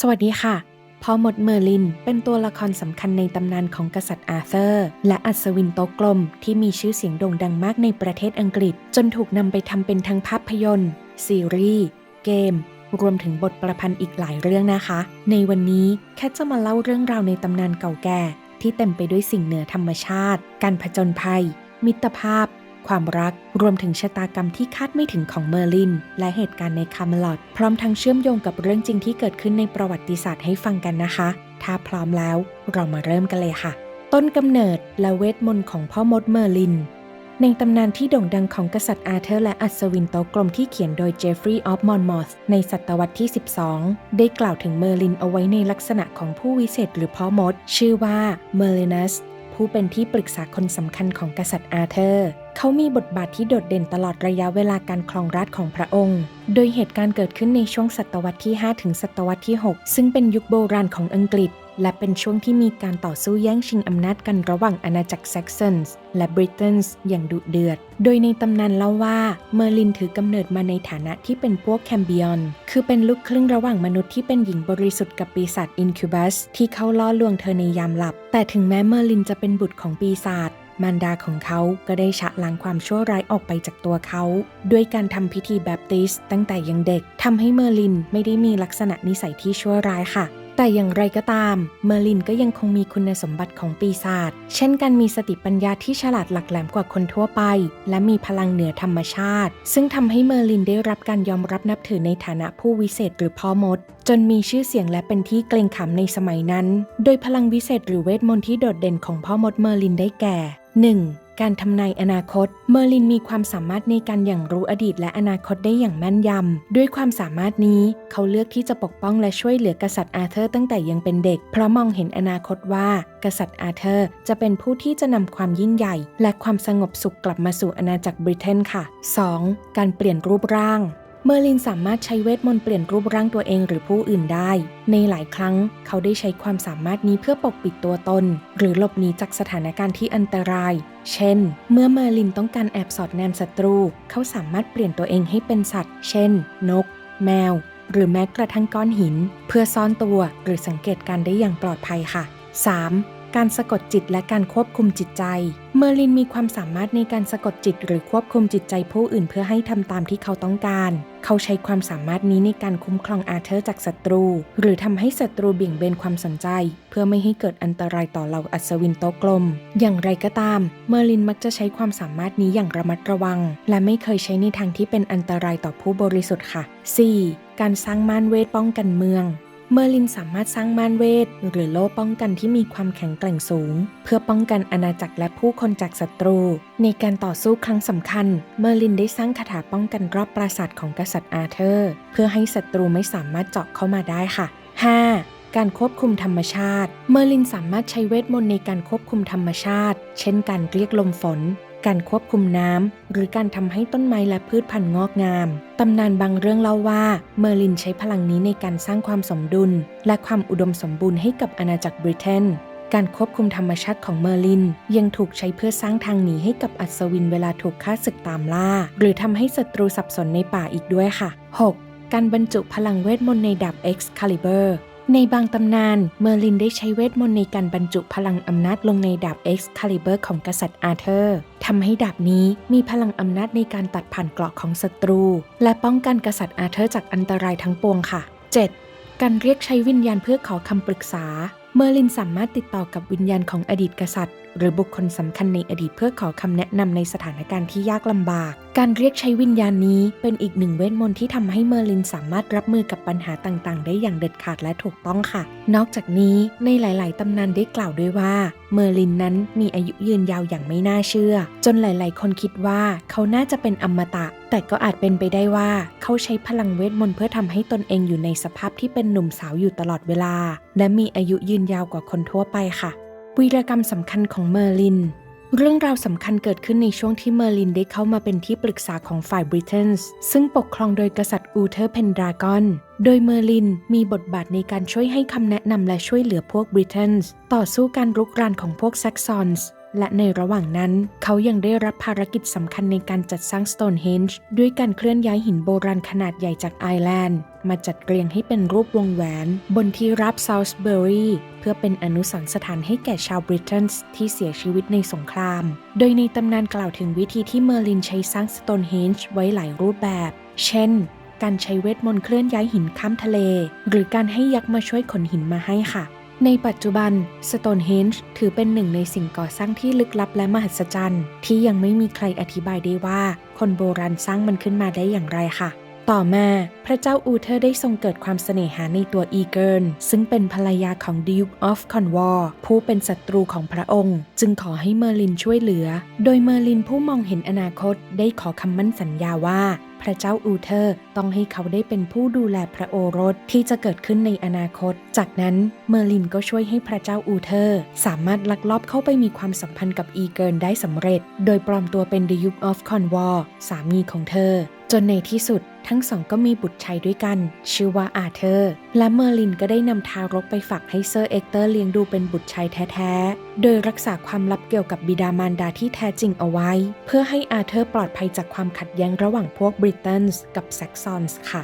สวัสดีค่ะพ่อมดเมอร์ลิน เป็นตัวละครสำคัญในตำนานของกษัตริย์อาเธอร์ และอัศวินโต๊ะกลม ที่มีชื่อเสียงโด่งดังมากในประเทศอังกฤษ จนถูกนำไปทำเป็นทั้งภาพยนตร์ ซีรีส์ เกม รวมถึงบทประพันธ์อีกหลายเรื่องนะคะ ในวันนี้แคทจะมาเล่าเรื่องราวในตำนานเก่าแก่ ที่เต็มไปด้วยสิ่งเหนือธรรมชาติ การผจญภัย มิตรภาพ ความรัก รวมถึงชะตากรรมที่คาดไม่ถึงของเมอร์ลิน และเหตุการณ์ในคาเมลอดพร้อมทั้งเชื่อมโยงกับเรื่องจริงที่เกิดขึ้นในประวัติศาสตร์ให้ฟังกันนะคะ ถ้าพร้อมแล้วเรามาเริ่มกันเลยค่ะ ต้นกำเนิดและเวทมนต์ของพ่อมดเมอร์ลิน ในตำนานที่โด่งดังของกษัตริย์อาร์เธอร์และอัศวินโตกลมที่เขียนโดยเจฟฟรีย์ออฟมอนมอสในศตวรรษที่ 12 ได้กล่าวถึงเมอร์ลินเอาไว้ในลักษณะของผู้วิเศษหรือพ่อมด ชื่อว่าเมอร์ลินัสผู้เป็นที่ปรึกษาคนสำคัญของกษัตริย์อาร์เธอร์ เขามีบทบาทที่โดดเด่นตลอดระยะเวลาการครองราชของพระองค์ โดยเหตุการณ์เกิดขึ้นในช่วงศตวรรษที่ 5 ถึงศตวรรษที่ 6 ซึ่งเป็นยุคโบราณของอังกฤษ และเป็นช่วงที่มีการต่อสู้แย่งชิงอำนาจกันระหว่างอาณาจักรแซกซอนส์และบริเตนส์อย่างดุเดือด โดยในตำนานเล่าว่าเมอร์ลินถือกำเนิดมาในฐานะที่เป็นพวกแคมเบิออนคือเป็นลูกครึ่งระหว่างมนุษย์ที่เป็นหญิงบริสุทธิ์กับปีศาจอินคิวบัสที่เข้าล่อลวงเธอในยามหลับ แต่ถึงแม้เมอร์ลินจะเป็นบุตรของปีศาจ มารดาของเขาก็ได้ชะล้างความชั่วร้ายออกไปจากตัวเขา ด้วยการทำพิธีแบปติสต์ตั้งแต่ยังเด็กทำให้เมอร์ลินไม่ได้มีลักษณะนิสัยที่ชั่วร้ายค่ะ แต่อย่างไรก็ตาม เมอร์ลินก็ยังคงมีคุณสมบัติของปีศาจเช่นการมีสติปัญญาที่ฉลาดหลักแหลมกว่าคนทั่วไป และมีพลังเหนือธรรมชาติ ซึ่งทำให้เมอร์ลินได้รับการยอมรับนับถือในฐานะผู้วิเศษหรือพ่อมดจนมีชื่อเสียงและเป็นที่เกรงขามในสมัยนั้น โดยพลังวิเศษหรือเวทมนต์ที่โดดเด่นของพ่อมดเมอร์ลินได้แก่ 1. การทำนายอนาคต เมอร์ลินมีความสามารถในการอย่างรู้อดีตและอนาคตได้อย่างแม่นยำ ด้วยความสามารถนี้ เขาเลือกที่จะปกป้องและช่วยเหลือกษัตริย์อาเธอร์ตั้งแต่ยังเป็นเด็ก เพราะมองเห็นอนาคตว่า กษัตริย์อาเธอร์จะเป็นผู้ที่จะนำความยิ่งใหญ่ และความสงบสุขกลับมาสู่อาณาจักรบริเตนค่ะ 2. การเปลี่ยนรูปร่าง เมอร์ลินสามารถใช้เวทมนต์เปลี่ยนรูปร่างตัวเองหรือผู้อื่นได้ ในหลายครั้งเขาได้ใช้ความสามารถนี้เพื่อปกปิดตัวตน หรือหลบหนีจากสถานการณ์ที่อันตราย เช่น เมื่อเมอร์ลินต้องการแอบสอดแนมศัตรู เขาสามารถเปลี่ยนตัวเองให้เป็นสัตว์ เช่น นก แมว หรือแม้กระทั่งก้อนหิน เพื่อซ่อนตัวหรือสังเกตการได้อย่างปลอดภัยค่ะ 3. การสะกดจิตและการควบคุมจิตใจ เมอร์ลินมีความสามารถในการสะกดจิต หรือควบคุมจิตใจผู้อื่นเพื่อให้ทำตามที่เขาต้องการ เขาใช้ความสามารถนี้ในการคุ้มครองอาเธอร์จากศัตรู หรือทำให้ศัตรูเบี่ยงเบนความสนใจ เพื่อไม่ให้เกิดอันตรายต่อเหล่าอัศวินโตกลม อย่างไรก็ตาม เมอร์ลินมักจะใช้ความสามารถนี้อย่างระมัดระวัง และไม่เคยใช้ในทางที่เป็นอันตรายต่อผู้บริสุทธิ์ค่ะ 4. การสร้างม่านเวทป้องกันเมือง เมอร์ลินสามารถสร้างม่านเวท หรือโล่ป้องกันที่มีความแข็งแกร่งสูง เพื่อป้องกันอาณาจักรและผู้คนจากศัตรู ในการต่อสู้ครั้งสำคัญ เมอร์ลินได้สร้างคาถาป้องกันรอบปราสาทของกษัตริย์อาเธอร์ เพื่อให้ศัตรูไม่สามารถเจาะเข้ามาได้ค่ะ 5. การควบคุมธรรมชาติ เมอร์ลินสามารถใช้เวทมนต์ในการควบคุมธรรมชาติ เช่นการเรียกลมฝน การควบคุมน้ำ หรือการทำให้ต้นไม้และพืชพันธุ์งอกงาม ตำนานบางเรื่องเล่าว่า เมอร์ลินใช้พลังนี้ในการสร้างความสมดุล และความอุดมสมบูรณ์ให้กับอาณาจักรบริเตนการควบคุมธรรมชาติของเมอร์ลิน ยังถูกใช้เพื่อสร้างทางหนีให้กับอัศวินเวลาถูกฆ่าศึกตามล่า หรือทำให้ศัตรูสับสนในป่าอีกด้วยค่ะ 6. การบรรจุพลังเวทมนต์ในดาบ Excalibur ในบางตำนานเมอร์ลินได้ใช้เวทมนต์ในการบรรจุพลังอำนาจลงในดาบเอ็กซ์คาลิเบอร์ของกษัตริย์อาเธอร์ทำให้ดาบนี้มีพลังอำนาจในการตัดผ่านเกราะของศัตรู และป้องกันกษัตริย์อาเธอร์จากอันตรายทั้งปวงค่ะ 7. การเรียกใช้วิญญาณเพื่อขอคำปรึกษา เมอร์ลินสามารถติดต่อกับวิญญาณของอดีตกษัตริย์ หรือบุคคลสำคัญในอดีตเพื่อขอคำแนะนำในสถานการณ์ที่ยากลำบาก การเรียกใช้วิญญาณนี้เป็นอีกหนึ่งเวทมนต์ที่ทำให้เมอร์ลินสามารถรับมือกับปัญหาต่างๆ ได้อย่างเด็ดขาดและถูกต้องค่ะ นอกจากนี้ในหลาย ๆ ตำนานได้กล่าวด้วยว่า เมอร์ลินนั้นมีอายุยืนยาวอย่างไม่น่าเชื่อ จนหลาย ๆ คนคิดว่าเขาน่าจะเป็นอมตะ แต่ก็อาจเป็นไปได้ว่าเขาใช้พลังเวทมนต์เพื่อทำให้ตนเองอยู่ในสภาพที่เป็นหนุ่มสาวอยู่ตลอดเวลา และมีอายุยืนยาวกว่าคนทั่วไปค่ะ วีรกรรมสำคัญของเมอร์ลิน เรื่องราวสำคัญเกิดขึ้นในช่วงที่เมอร์ลินได้เข้ามาเป็นที่ปรึกษาของฝ่ายบริเตนส์ซึ่งปกครองโดยกษัตริย์อูเทอร์เพนดรากอน โดยเมอร์ลินมีบทบาทในการช่วยให้คำแนะนำและช่วยเหลือพวกบริเตนส์ต่อสู้การรุกรานของพวกแซกซอนส์ และในระหว่างนั้น เขายังได้รับภารกิจสำคัญในการจัดสร้าง Stonehenge ด้วยการเคลื่อนย้ายหินโบราณขนาดใหญ่จากไอร์แลนด์มาจัดเรียงให้เป็นรูปวงแหวน บนที่รับซาวส์เบอรีเพื่อเป็นอนุสรณ์สถานให้แก่ชาวบริเตนส์ที่เสียชีวิตในสงคราม โดยในตำนานกล่าวถึงวิธีที่เมอร์ลินใช้สร้าง Stonehenge ไว้หลายรูปแบบ เช่น การใช้เวทมนต์เคลื่อนย้ายหินข้ามทะเล หรือการให้ยักษ์มาช่วยขนหินมาให้ค่ะ ในปัจจุบัน Stonehenge ถือเป็นหนึ่งในสิ่งก่อสร้างที่ลึกลับและมหัศจรรย์ ที่ยังไม่มีใครอธิบายได้ว่าคนโบราณสร้างมันขึ้นมาได้อย่างไรค่ะ ต่อมาพระเจ้าอูเทอได้ทรงเกิดความเสน่หาในตัวอีเกิร์นซึ่งเป็นภรรยาของ Duke of Cornwall ผู้เป็นศัตรูของพระองค์ จึงขอให้เมอร์ลินช่วยเหลือ โดยเมอร์ลินผู้มองเห็นอนาคตได้ขอคำมั่นสัญญาว่า พระเจ้าอูเทอร์ต้องให้เขาได้เป็นผู้ดูแลพระโอรสที่จะเกิดขึ้นในอนาคต จากนั้นเมอร์ลินก็ช่วยให้พระเจ้าอูเทอร์สามารถลักลอบเข้าไปมีความสัมพันธ์กับอีเกิร์นได้สำเร็จ โดยปลอมตัวเป็น The Duke of Cornwall สามีของเธอ จนในที่สุดทั้งสองก็มีบุตรชายด้วยกัน ชื่อว่าอาเธอร์ และเมอร์ลินก็ได้นำทารกไปฝากให้เซอร์เอ็กเตอร์เลี้ยงดูเป็นบุตรชายแท้ๆ โดยรักษาความลับเกี่ยวกับบิดามารดาที่แท้จริงเอาไว้ เพื่อให้อาเธอร์ปลอดภัยจากความขัดแย้งระหว่างพวกบริตันส์กับแซกซอนส์ค่ะ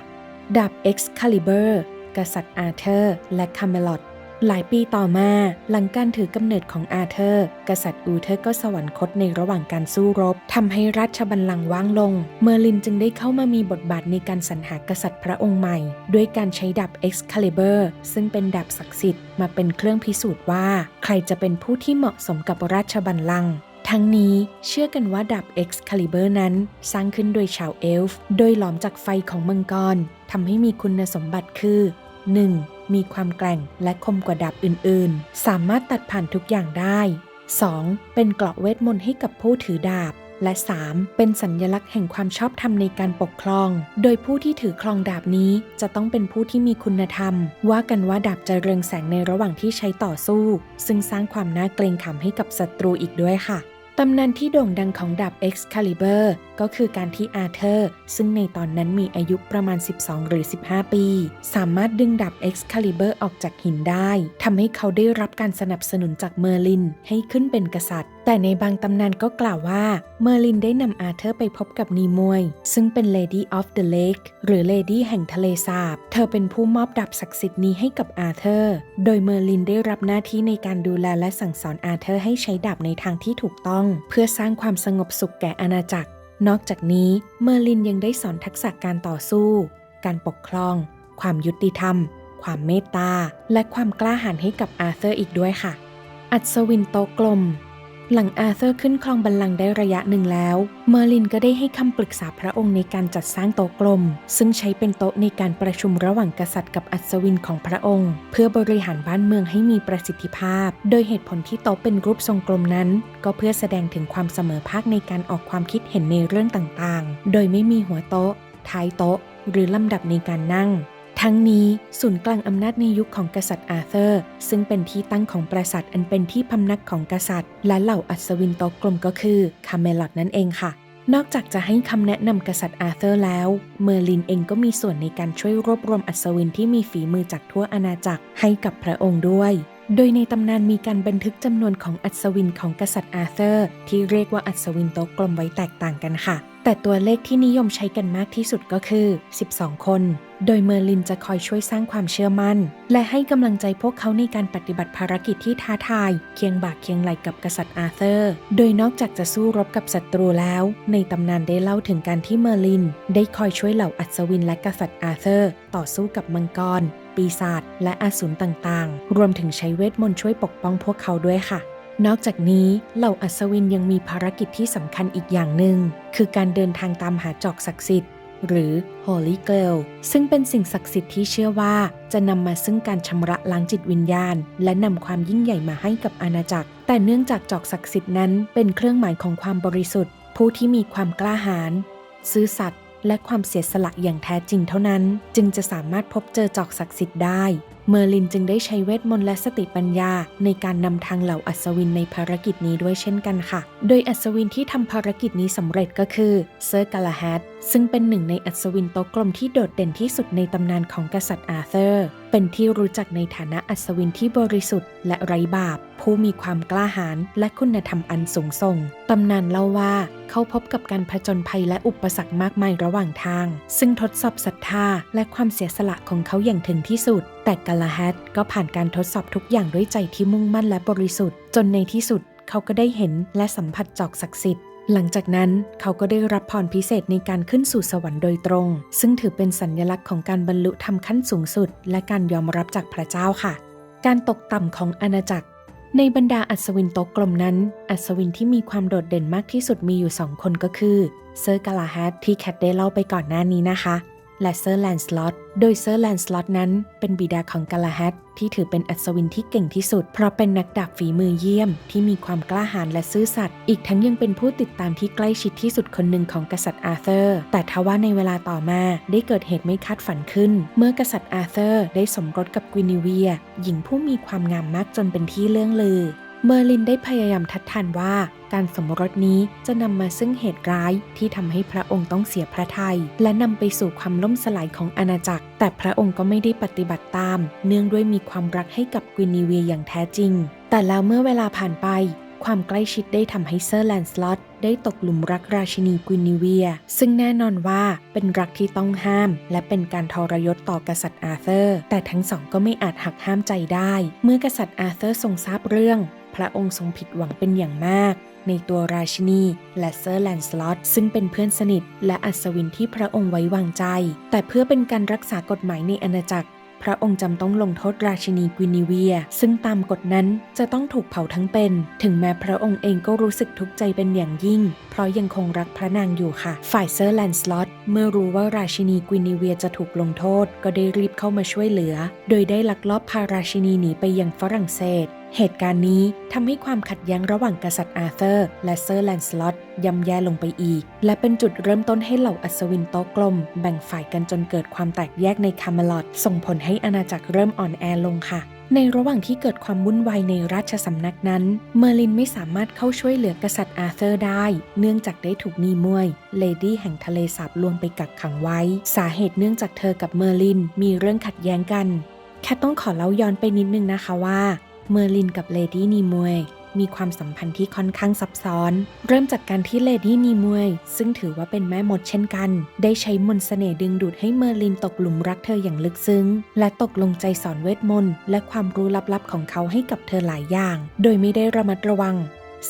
ดาบ Excalibur กษัตริย์อาเธอร์ และคาเมลอด หลายปีต่อมา หลังการถือกำเนิดของอาเธอร์ กษัตริย์อูเธอร์ก็สวรรคตในระหว่างการสู้รบทำให้ราชบัลลังก์ว่างลง เมอร์ลินจึงได้เข้ามามีบทบาทในการสรรหากษัตริย์พระองค์ใหม่ ด้วยการใช้ดาบ Excalibur ซึ่งเป็นดาบศักดิ์สิทธิ์มาเป็นเครื่องพิสูจน์ว่า ใครจะเป็นผู้ที่เหมาะสมกับราชบัลลังก์ทั้งนี้เชื่อกันว่าดาบ Excalibur นั้นสร้างขึ้นโดยชาวเอลฟ์ โดยหลอมจากไฟของมังกรทำให้มีคุณสมบัติคือ 1. มีความแกร่งและคมกว่าดาบอื่นๆ สามารถตัดผ่านทุกอย่างได้ 2. เป็นเกราะเวทมนต์ให้กับผู้ถือดาบ และ 3. เป็นสัญญลักษณ์แห่งความชอบธรรมในการปกครอง โดยผู้ที่ถือครองดาบนี้จะต้องเป็นผู้ที่มีคุณธรรม ว่ากันว่าดาบจะเรืองแสงในระหว่างที่ใช้ต่อสู้ ซึ่งสร้างความน่าเกรงขามให้กับศัตรูอีกด้วยค่ะตำนานที่โด่งดังของดาบ Excalibur ก็คือการที่อาเธอร์ ซึ่งในตอนนั้นมีอายุประมาณ 12 หรือ 15 ปี สามารถดึงดาบ Excalibur ออกจากหินได้ทำให้เขาได้รับการสนับสนุนจากเมอร์ลินให้ขึ้นเป็นกษัตริย์ แต่ในบางตำนานก็กล่าวว่าเมอร์ลินได้นำอาเธอร์ไปพบกับนีมวย ซึ่งเป็น Lady of the Lake หรือ Lady แห่งทะเลสาบ เธอเป็นผู้มอบดาบศักดิ์สิทธิ์นี้ให้กับอาเธอร์ โดยเมอร์ลินได้รับหน้าที่ในการดูแลและสั่งสอนอาเธอร์ให้ใช้ดาบในทางที่ถูกต้อง เพื่อสร้างความสงบสุขแก่อาณาจักร นอกจากนี้เมอร์ลินยังได้สอนทักษะการต่อสู้ การปกครอง ความยุติธรรม ความเมตตา และความกล้าหาญให้กับอาเธอร์อีกด้วยค่ะ อัศวินโตกลม หลังอาเธอร์ขึ้นครองบัลลังก์ได้ระยะหนึ่งแล้ว เมอร์ลินก็ได้ให้คำปรึกษาพระองค์ในการจัดสร้างโต๊ะกลม ซึ่งใช้เป็นโต๊ะในการประชุมระหว่างกษัตริย์กับอัศวินของพระองค์ เพื่อบริหารบ้านเมืองให้มีประสิทธิภาพ โดยเหตุผลที่โต๊ะเป็นรูปทรงกลมนั้น ก็เพื่อแสดงถึงความเสมอภาคในการออกความคิดเห็นในเรื่องต่างๆ โดยไม่มีหัวโต๊ะ ท้ายโต๊ะ หรือลำดับในการนั่ง ทั้งนี้ศูนย์กลางอำนาจในยุคของกษัตริย์อาเธอร์ ซึ่งเป็นที่ตั้งของปราสาทอันเป็นที่พำนักของกษัตริย์ และเหล่าอัศวินโตกลมก็คือคาเมลอดนั่นเองค่ะ นอกจากจะให้คำแนะนำกษัตริย์อาเธอร์แล้ว เมอร์ลินเองก็มีส่วนในการช่วยรวบรวมอัศวินที่มีฝีมือจากทั่วอาณาจักรให้กับพระองค์ด้วย โดยในตำนานมีการบันทึกจำนวนของอัศวินของกษัตริย์อาเธอร์ ที่เรียกว่าอัศวินโตกลมไว้แตกต่างกันค่ะ แต่ตัวเลขที่นิยมใช้กันมากที่สุดก็คือ 12 คน โดยเมอร์ลินจะคอยช่วยสร้างความเชื่อมั่น และให้กำลังใจพวกเขาในการปฏิบัติภารกิจที่ท้าทาย เคียงบ่าเคียงไหลกับกษัตริย์อาเธอร์ โดยนอกจากจะสู้รบกับศัตรูแล้ว ในตำนานได้เล่าถึงการที่เมอร์ลิน ได้คอยช่วยเหล่าอัศวินและกษัตริย์อาเธอร์ ต่อสู้กับมังกร ปีศาจและอสูรต่างๆ รวมถึงใช้เวทมนต์ช่วยปกป้องพวกเขาด้วยค่ะนอกจากนี้เหล่าอัศวินยังมีภารกิจที่สำคัญอีกอย่างหนึ่ง คือการเดินทางตามหาจอกศักดิ์สิทธิ์ หรือ Holy Grail ซึ่งเป็นสิ่งศักดิ์สิทธิ์ที่เชื่อว่า จะนำมาซึ่งการชำระล้างจิตวิญญาณ และนำความยิ่งใหญ่มาให้กับอาณาจักร แต่เนื่องจากจอกศักดิ์สิทธิ์นั้น เป็นเครื่องหมายของความบริสุทธิ์ ผู้ที่มีความกล้าหาญซื่อสัตย์และความเสียสละอย่างแท้จริงเท่านั้น จึงจะสามารถพบเจอจอกศักดิ์สิทธิ์ได้ เมอร์ลินจึงได้ใช้เวทมนต์และสติปัญญา ในการนำทางเหล่าอัศวินในภารกิจนี้ด้วยเช่นกันค่ะ โดยอัศวินที่ทำภารกิจนี้สำเร็จก็คือเซอร์กาลาแฮดซึ่งเป็นหนึ่งในอัศวินโต๊ะกลมที่โดดเด่นที่สุดในตำนานของกษัตริย์อาเธอร์ เป็นที่รู้จักในฐานะอัศวินที่บริสุทธิ์และไร้บาป ผู้มีความกล้าหาญและคุณธรรมอันสูงส่ง ตำนานเล่าว่า เขาพบกับการผจญภัยและอุปสรรคมากมายระหว่างทาง ซึ่งทดสอบศรัทธาและความเสียสละของเขาอย่างถึงที่สุด แต่กาลาแฮดก็ผ่านการทดสอบทุกอย่างด้วยใจที่มุ่งมั่นและบริสุทธิ์ จนในที่สุดเขาก็ได้เห็นและสัมผัสจอกศักดิ์สิทธิ์หลังจากนั้นเขาก็ได้รับพรพิเศษในการขึ้นสู่สวรรค์โดยตรง ซึ่งถือเป็นสัญลักษณ์ของการบรรลุธรรมขั้นสูงสุด และการยอมรับจากพระเจ้าค่ะ การตกต่ำของอาณาจักร ในบรรดาอัศวินโต๊ะกลมนั้น อัศวินที่มีความโดดเด่นมากที่สุดมีอยู่สองคนก็คือ เซอร์กาลาแฮดที่แคทได้เล่าไปก่อนหน้านี้นะคะ และเซอร์แลนสลอตโดยเซอร์แลนสลอตนั้นเป็นบิดาของกาลาแฮดที่ถือเป็นอัศวินที่เก่งที่สุด เพราะเป็นนักดาบฝีมือเยี่ยม ที่มีความกล้าหาญและซื่อสัตย์อีกทั้งยังเป็นผู้ติดตามที่ใกล้ชิดที่สุดคนหนึ่งของกษัตริย์อาเธอร์ แต่ทว่าในเวลาต่อมาได้เกิดเหตุไม่คาดฝันขึ้น เมื่อกษัตริย์อาเธอร์ ได้สมรสกับกวินิเวีย หญิงผู้มีความงามมากจนเป็นที่เลื่องลือ เมอร์ลินได้พยายามทัดทานว่าการสมรสนี้จะนำมาซึ่งเหตุร้ายที่ทำให้พระองค์ต้องเสียพระทยัยและนำไปสู่ความล่มสลายของอาณาจักร แต่พระองค์ก็ไม่ได้ปฏิบัติตาม เนื่องด้วยมีความรักให้กับกวินีเวียอย่างแท้จริง แต่แล้วเมื่อเวลาผ่านไป ความใกล้ชิดได้ทำให้เซอร์แลนสลอตได้ตกหลุมรักราชินีกวินิเวีย ซึ่งแน่นอนว่าเป็นรักที่ต้องห้าม และเป็นการทรยศต่อกษัตริย์อาเธอร์ แต่ทั้งสองก็ไม่อาจหักห้ามใจได้ เมื่อกษัตริย์อาเธอร์ทรงทราบเรื่อง พระองค์ทรงผิดหวังเป็นอย่างมาก ในตัวราชินีและเซอร์แลนสลอตซึ่งเป็นเพื่อนสนิท และอัศวินที่พระองค์ไว้วางใจ แต่เพื่อเป็นการรักษากฎหมายในอาณาจักร พระองค์จำต้องลงโทษราชินีกวินิเวีย ซึ่งตามกฎนั้นจะต้องถูกเผาทั้งเป็น ถึงแม้พระองค์เองก็รู้สึกทุกข์ใจเป็นอย่างยิ่ง เพราะยังคงรักพระนางอยู่ค่ะ ฝ่ายเซอร์แลนสลอตเมื่อรู้ว่าราชินีกวินิเวียจะถูกลงโทษ ก็ได้รีบเข้ามาช่วยเหลือ โดยได้ลักลอบพาราชินีหนีไปยังฝรั่งเศส เหตุการณ์นี้ทำให้ความขัดแย้งระหว่างกษัตริย์อาเธอร์ และเซอร์แลนสลอตย่ำแย่ลงไปอีก และเป็นจุดเริ่มต้นให้เหล่าอัศวินโต๊ะกลม แบ่งฝ่ายกันจนเกิดความแตกแยกในคาเมลอดส่งผลให้อาณาจักรเริ่มอ่อนแอลงค่ะในระหว่างที่เกิดความวุ่นวายในราชสำนักนั้น เมอร์ลินไม่สามารถเข้าช่วยเหลือกษัตริย์อาเธอร์ได้ เนื่องจากได้ถูกนีมวย เลดี้แห่งทะเลสาบลวงไปกักขังไว้ สาเหตุเนื่องจากเธอกับเมอร์ลินมีเรื่องขัดแย้งกัน แค่ต้องขอเล่าย้อนไปนิดนึงนะคะว่า เมอร์ลินกับเลดี้นีมวยมีความสัมพันธ์ที่ค่อนข้างซับซ้อน เริ่มจากการที่เลดี้นีมวย ซึ่งถือว่าเป็นแม่มดเช่นกัน ได้ใช้มนต์เสน่ห์ดึงดูดให้เมอร์ลินตกหลุมรักเธออย่างลึกซึ้ง และตกลงใจสอนเวทมนต์และความรู้ลับๆของเขาให้กับเธอหลายอย่าง โดยไม่ได้ระมัดระวัง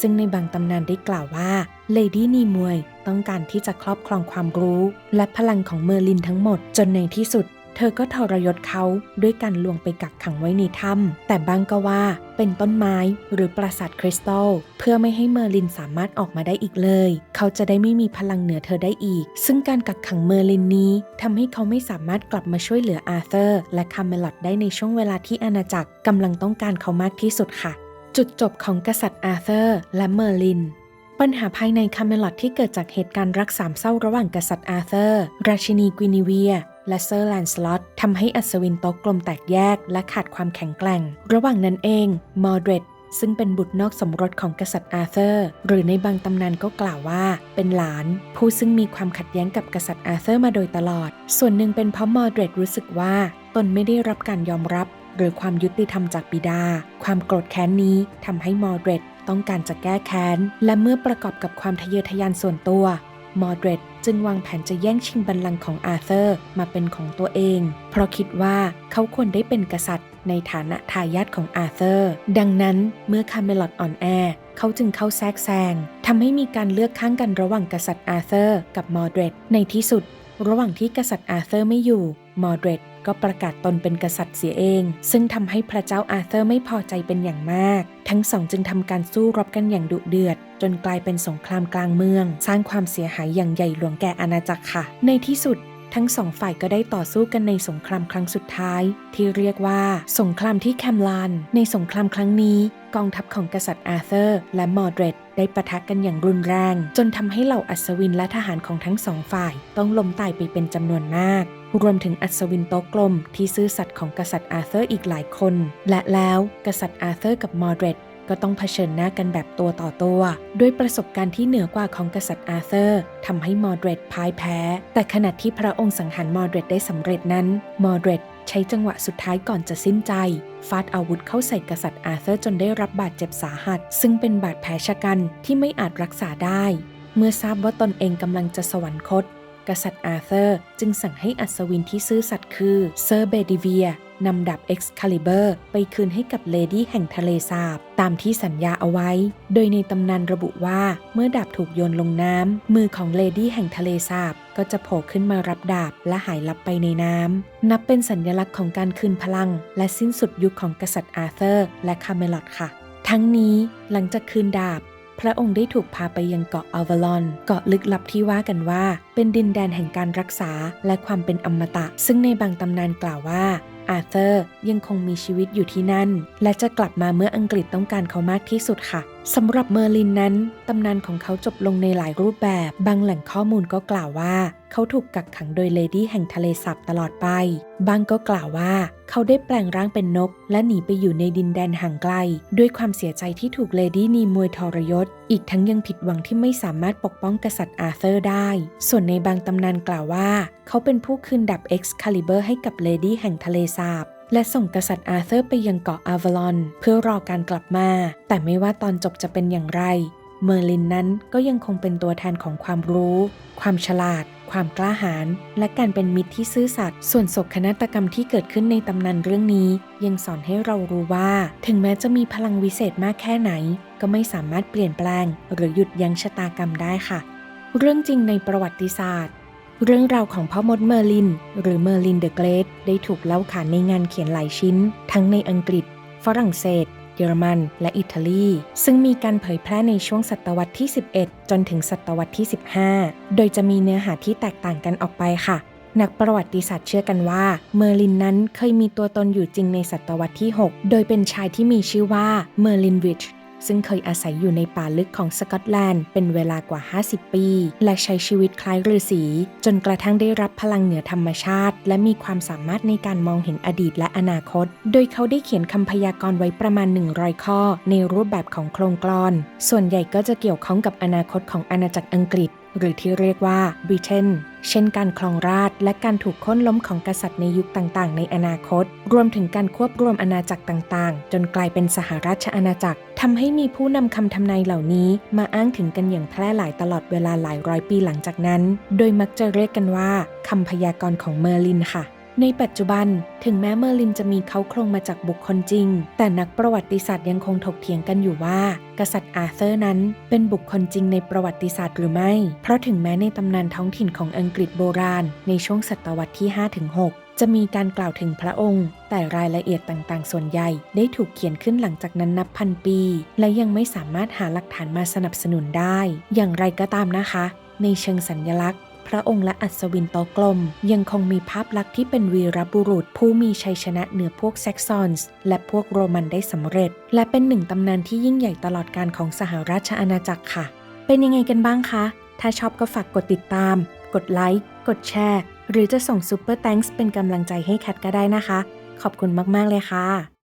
ซึ่งในบางตำนานได้กล่าวว่าเลดี้นีมวยต้องการที่จะครอบครองความรู้ และพลังของเมอร์ลินทั้งหมดจนในที่สุด เธอก็ทรยศเขาด้วยการลวงไปกักขังไว้ในถ้ำแต่บางก็ว่าเป็นต้นไม้หรือปราสาทคริสตัลเพื่อไม่ให้เมอร์ลินสามารถออกมาได้อีกเลย เขาจะได้ไม่มีพลังเหนือเธอได้อีก ซึ่งการกักขังเมอร์ลินนี้ทำให้เขาไม่สามารถกลับมาช่วยเหลืออาเธอร์ และคาเมลอดได้ในช่วงเวลาที่อาณาจักรกำลังต้องการเขามากที่สุดค่ะ จุดจบของกษัตริย์อาเธอร์และเมอร์ลินปัญหาภายในคาเมลอดที่เกิดจากเหตุการณ์รักสามเศร้าระหว่างกษัตริย์อาเธอร์ ราชินีกวินิเวีย และเซอร์แลนสลอตทำให้อัศวินโต๊ะกลมแตกแยกและขาดความแข็งแกร่ง ระหว่างนั้นเอง มอร์เดรดซึ่งเป็นบุตรนอกสมรสของกษัตริย์อาเธอร์ หรือในบางตำนานก็กล่าวว่า เป็นหลาน ผู้ซึ่งมีความขัดแย้งกับกษัตริย์อาเธอร์มาโดยตลอด ส่วนหนึ่งเป็นเพราะมอร์เดรดรู้สึกว่า ตนไม่ได้รับการยอมรับ หรือความยุติธรรมจากบิดา ความโกรธแค้นนี้ทำให้มอร์เดรดต้องการจะแก้แค้น และเมื่อประกอบกับความทะเยอทะยานส่วนตัว มอร์เดรดจึงวางแผนจะแย่งชิงบัลลังก์ของอาเธอร์มาเป็นของตัวเอง เพราะคิดว่าเขาควรได้เป็นกษัตริย์ ในฐานะทายาทของอาเธอร์ ดังนั้นเมื่อคาเมลอดอ่อนแอเขาจึงเข้าแทรกแซงทำให้มีการเลือกข้างกันระหว่างกษัตริย์อาเธอร์ กับมอร์เดรดในที่สุด ระหว่างที่กษัตริย์อาเธอร์ไม่อยู่ มอร์เดรด ก็ประกาศตนเป็นกษัตริย์เสียเอง ซึ่งทำให้พระเจ้าอาเธอร์ไม่พอใจเป็นอย่างมาก ทั้งสองจึงทำการสู้รบกันอย่างดุเดือด จนกลายเป็นสงครามกลางเมือง สร้างความเสียหายอย่างใหญ่หลวงแก่อาณาจักรค่ะ ในที่สุดทั้งสองฝ่ายก็ได้ต่อสู้กันในสงครามครั้งสุดท้าย ที่เรียกว่าสงครามที่แคมลานในสงครามครั้งนี้ กองทัพของกษัตริย์อาเธอร์ และมอร์เดรด ได้ปะทะกันอย่างรุนแรง จนทำให้เหล่าอัศวินและทหารของทั้งสองฝ่าย ต้องล้มตายไปเป็นจำนวนมาก รวมถึงอัศวินโต๊ะกลม ที่ซื่อสัตย์ของกษัตริย์อาร์เธอร์อีกหลายคน และแล้วกษัตริย์อาร์เธอร์กับมอร์เดรดก็ต้องเผชิญหน้ากันแบบตัวต่อตัว ด้วยประสบการณ์ที่เหนือกว่าของกษัตริย์อาร์เธอร์ทำให้มอร์เดรดพ่ายแพ้ แต่ขณะที่พระองค์สังหารมอร์เดรดได้สำเร็จนั้น มอร์เดรด ใช้จังหวะสุดท้ายก่อนจะสิ้นใจฟาดอาวุธเข้าใส่กษัตริย์อาร์เธอร์จนได้รับบาดเจ็บสาหัส ซึ่งเป็นบาดแผลชะกันที่ไม่อาจรักษาได้ เมื่อทราบว่าตนเองกำลังจะสวรรคต กษัตริย์อาร์เธอร์จึงสั่งให้อัศวินที่ซื่อสัตย์คือเซอร์เบดิเวีย นำดาบเอ็กซ์คาลิเบอร์ไปคืนให้กับเลดี้แห่งทะเลสาบ ตามที่สัญญาเอาไว้ โดยในตำนานระบุว่าเมื่อดาบถูกโยนลงน้ำ มือของเลดี้แห่งทะเลสาบก็จะโผล่ขึ้นมารับดาบและหายลับไปในน้ำ นับเป็นสัญลักษณ์ของการคืนพลัง และสิ้นสุดยุคของกษัตริย์อาร์เธอร์ และคาเมลอดค่ะ ทั้งนี้หลังจากคืนดาบ พระองค์ได้ถูกพาไปยังเกาะอัลวาลอน เกาะลึกลับที่ว่ากันว่า เป็นดินแดนแห่งการรักษาและความเป็นอมตะ ซึ่งในบางตำนานกล่าวว่าอาร์เธอร์ยังคงมีชีวิตอยู่ที่นั่น และจะกลับมาเมื่ออังกฤษต้องการเขามากที่สุดค่ะ สำหรับเมอร์ลินนั้น ตำนานของเขาจบลงในหลายรูปแบบ บางแหล่งข้อมูลก็กล่าวว่า เขาถูกกักขังโดยเลดี้แห่งทะเลสาบตลอดไป บางก็กล่าวว่า เขาได้แปลงร่างเป็นนก และหนีไปอยู่ในดินแดนห่างไกล ด้วยความเสียใจที่ถูกเลดี้นีมวยทรยศ อีกทั้งยังผิดหวังที่ไม่สามารถปกป้องกษัตริย์อาร์เธอร์ได้ ส่วนในบางตำนานกล่าวว่า เขาเป็นผู้คืนดับเอ็กซ์คาลิเบอร์ให้กับเลดี้แห่งทะเลสาบ และส่งกษัตริย์อาเธอร์ไปยังเกาะอาวาลอน เพื่อรอการกลับมา แต่ไม่ว่าตอนจบจะเป็นอย่างไร เมอร์ลินนั้นก็ยังคงเป็นตัวแทนของความรู้ ความฉลาด ความกล้าหาญและการเป็นมิตรที่ซื่อสัตย์ส่วนศกนาฏกรรมที่เกิดขึ้นในตำนานเรื่องนี้ ยังสอนให้เรารู้ว่า ถึงแม้จะมีพลังวิเศษมากแค่ไหน ก็ไม่สามารถเปลี่ยนแปลง หรือหยุดยั้งชะตากรรมได้ค่ะ เรื่องจริงในประวัติศาสตร์ เรื่องราวของพ่อมดเมอร์ลิน หรือเมอร์ลินเดอะเกรทได้ถูกเล่าขานในงานเขียนหลายชิ้น ทั้งในอังกฤษ ฝรั่งเศส เยอรมัน และอิตาลี ซึ่งมีการเผยแพร่ในช่วงศตวรรษที่ 11 จนถึงศตวรรษที่ 15 โดยจะมีเนื้อหาที่แตกต่างกันออกไปค่ะ นักประวัติศาสตร์เชื่อกันว่า เมอร์ลินนั้นเคยมีตัวตนอยู่จริงในศตวรรษที่ 6 โดยเป็นชายที่มีชื่อว่าเมอร์ลินวิช ซึ่งเคยอาศัยอยู่ในป่าลึกของสกอตแลนด์เป็นเวลากว่า 50 ปี และใช้ชีวิตคล้ายฤาษีจนกระทั่งได้รับพลังเหนือธรรมชาติ และมีความสามารถในการมองเห็นอดีตและอนาคต โดยเขาได้เขียนคำพยากรณ์ไว้ประมาณ 100 ข้อ ในรูปแบบของโครงกลอน ส่วนใหญ่ก็จะเกี่ยวข้องกับอนาคตของอาณาจักรอังกฤษ หรือที่เรียกว่าบริเตนเช่นการครองราชและการถูกค้นล้มของกษัตริย์ในยุคต่างๆ ในอนาคต รวมถึงการควบรวมอาณาจักรต่างๆ จนกลายเป็นสหราชอาณาจักรทำให้มีผู้นำคำทำนายเหล่านี้ มาอ้างถึงกันอย่างแพร่หลายตลอดเวลาหลายร้อยปีหลังจากนั้น โดยมักจะเรียกกันว่าคำพยากรณ์ของเมอร์ลินค่ะ ในปัจจุบันถึงแม้เมอร์ลินจะมีเขาโครงมาจากบุคคลจริง แต่นักประวัติศาสตร์ยังคงถกเถียงกันอยู่ว่า กษัตริย์อาร์เธอร์นั้นเป็นบุคคลจริงในประวัติศาสตร์หรือไม่ เพราะถึงแม้ในตำนานท้องถิ่นของอังกฤษโบราณ ในช่วงศตวรรษที่ 5-6 จะมีการกล่าวถึงพระองค์ แต่รายละเอียดต่างๆ ส่วนใหญ่ได้ถูกเขียนขึ้นหลังจากนั้นนับพันปี และยังไม่สามารถหาหลักฐานมาสนับสนุนได้ อย่างไรก็ตามนะคะ ในเชิงสัญลักษณ์ พระองค์และอัศวินโตกลม ยังคงมีภาพลักษณ์ที่เป็นวีรบุรุษผู้มีชัยชนะเหนือพวกแซกซอนส์และพวกโรมันได้สำเร็จ และเป็นหนึ่งตำนานที่ยิ่งใหญ่ตลอดการของสหราชอาณาจักรค่ะ เป็นยังไงกันบ้างคะ ถ้าชอบก็ฝากกดติดตาม กดไลค์กดแชร์หรือจะส่งซูเปอร์แตงส์เป็นกำลังใจให้แคทก็ได้นะคะ ขอบคุณมาก ๆ เลยค่ะ